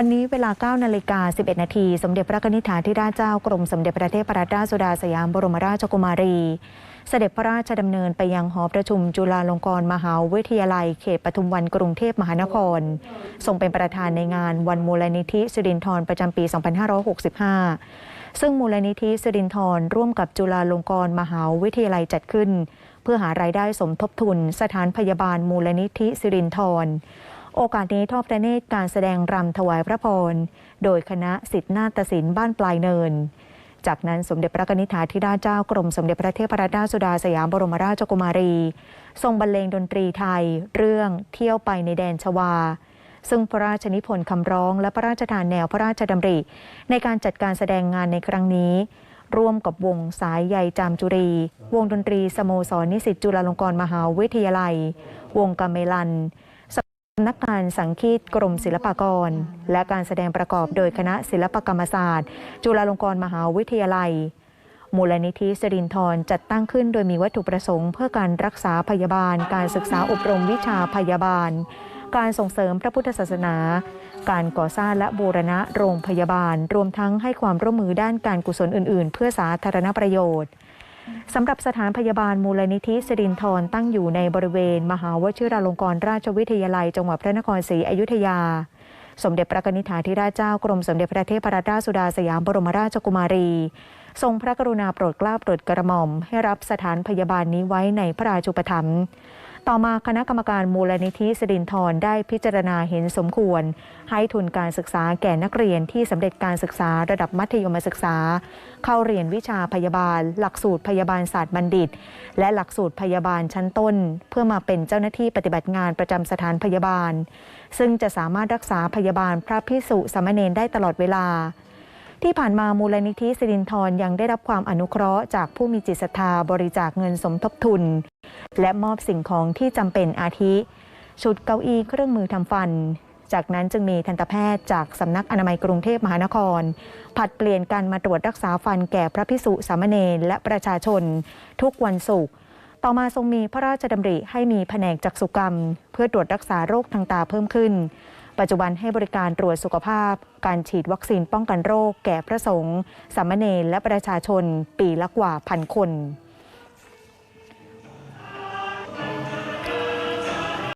วันนี้เวลา 9 นาฬิกา 11 นาที สมเด็จพระนิธิถาธิราชเจ้ากรมสมเด็จพระเทพรัตนราชสุดาสยามบรมราชกุมารี เสด็จพระราชดำเนินไปยังหอประชุมจุฬาลงกรณ์มหาวิทยาลัย เขตปทุมวันกรุงเทพมหานคร ทรงเป็นประธานในงานวันมูลนิธิสิรินธรประจำปี 2565 ซึ่งมูลนิธิสิรินธรร่วมกับจุฬาลงกรณ์มหาวิทยาลัยจัดขึ้น เพื่อหารายได้สมทบทุน สถานพยาบาลมูลนิธิสิรินธร โอกาสนี้ทอดพระเนตรการแสดงรำถวายพระพร โดยคณะสิทธินาฏศิลป์บ้านปลายเนิน จากนั้นสมเด็จพระนิธิาธิราชเจ้ากรมสมเด็จพระเทพรัตนราชสุดาสยามบรมราชกุมารี ทรงบรรเลงดนตรีไทย เรื่องเที่ยวไปในแดนชวา ซึ่งพระราชนิพนธ์คำร้องและพระราชทานแนวพระราชดำริ ในการจัดการแสดงงานในครั้งนี้ร่วมกับวงสายใยจามจุรี วงดนตรีสโมสรนิสิตจุฬาลงกรณ์มหาวิทยาลัย วงกาเมลัน นักงานสังคีตกรมศิลปากร และการแสดงประกอบโดยคณะศิลปกรรมศาสตร์ จุฬาลงกรณ์มหาวิทยาลัย มูลนิธิสรินทรจัดตั้งขึ้นโดยมีวัตถุประสงค์เพื่อการรักษาพยาบาล การศึกษาอบรมวิชาพยาบาล การส่งเสริมพระพุทธศาสนา การก่อสร้างและบูรณะโรงพยาบาล รวมทั้งให้ความร่วมมือด้านการกุศลอื่น ๆ เพื่อสาธารณประโยชน์ สำหรับสถานพยาบาลมูลนิธิสิรินทรตั้งอยู่ในบริเวณ มหาวชิราลงกรณราชวิทยาลัย จังหวัดพระนครศรีอยุธยา สมเด็จพระนิธิถาธิราชเจ้ากรมสมเด็จพระเทพรัตนราชสุดาสยามบรมราชกุมารี ทรงพระกรุณาโปรดเกล้าโปรดกระหม่อม ให้รับสถานพยาบาลนี้ไว้ในพระราชูปถัมภ์ ต่อมาคณะกรรมการมูลนิธิสิรินธรได้พิจารณาเห็นสมควร ให้ทุนการศึกษาแก่นักเรียนที่สำเร็จการศึกษาระดับมัธยมศึกษา เข้าเรียนวิชาพยาบาล หลักสูตรพยาบาลศาสตร์บัณฑิต และหลักสูตรพยาบาลชั้นต้น เพื่อมาเป็นเจ้าหน้าที่ปฏิบัติงานประจำสถานพยาบาล ซึ่งจะสามารถรักษาพยาบาลพระพิสุสามเณรได้ตลอดเวลาที่ผ่านมามูลนิธิสิรินธรยังได้รับความอนุเคราะห์จากผู้มีจิตศรัทธาบริจาคเงินสมทบทุน และมอบสิ่งของที่จำเป็นอาทิ ชุดเก้าอี้เครื่องมือทำฟัน จากนั้นจึงมีทันตแพทย์จากสำนักอนามัยกรุงเทพมหานคร ผัดเปลี่ยนกันมาตรวจรักษาฟันแก่พระพิสุสามเณรและประชาชน ทุกวันศุกร์ต่อมาทรงมีพระราชดำริให้มีแผนกจักษุกรรม เพื่อตรวจรักษาโรคทางตาเพิ่มขึ้น ปัจจุบันให้บริการตรวจสุขภาพ การฉีดวัคซีนป้องกันโรค แก่พระสงฆ์สามเณรและประชาชน ปีละกว่าพันคน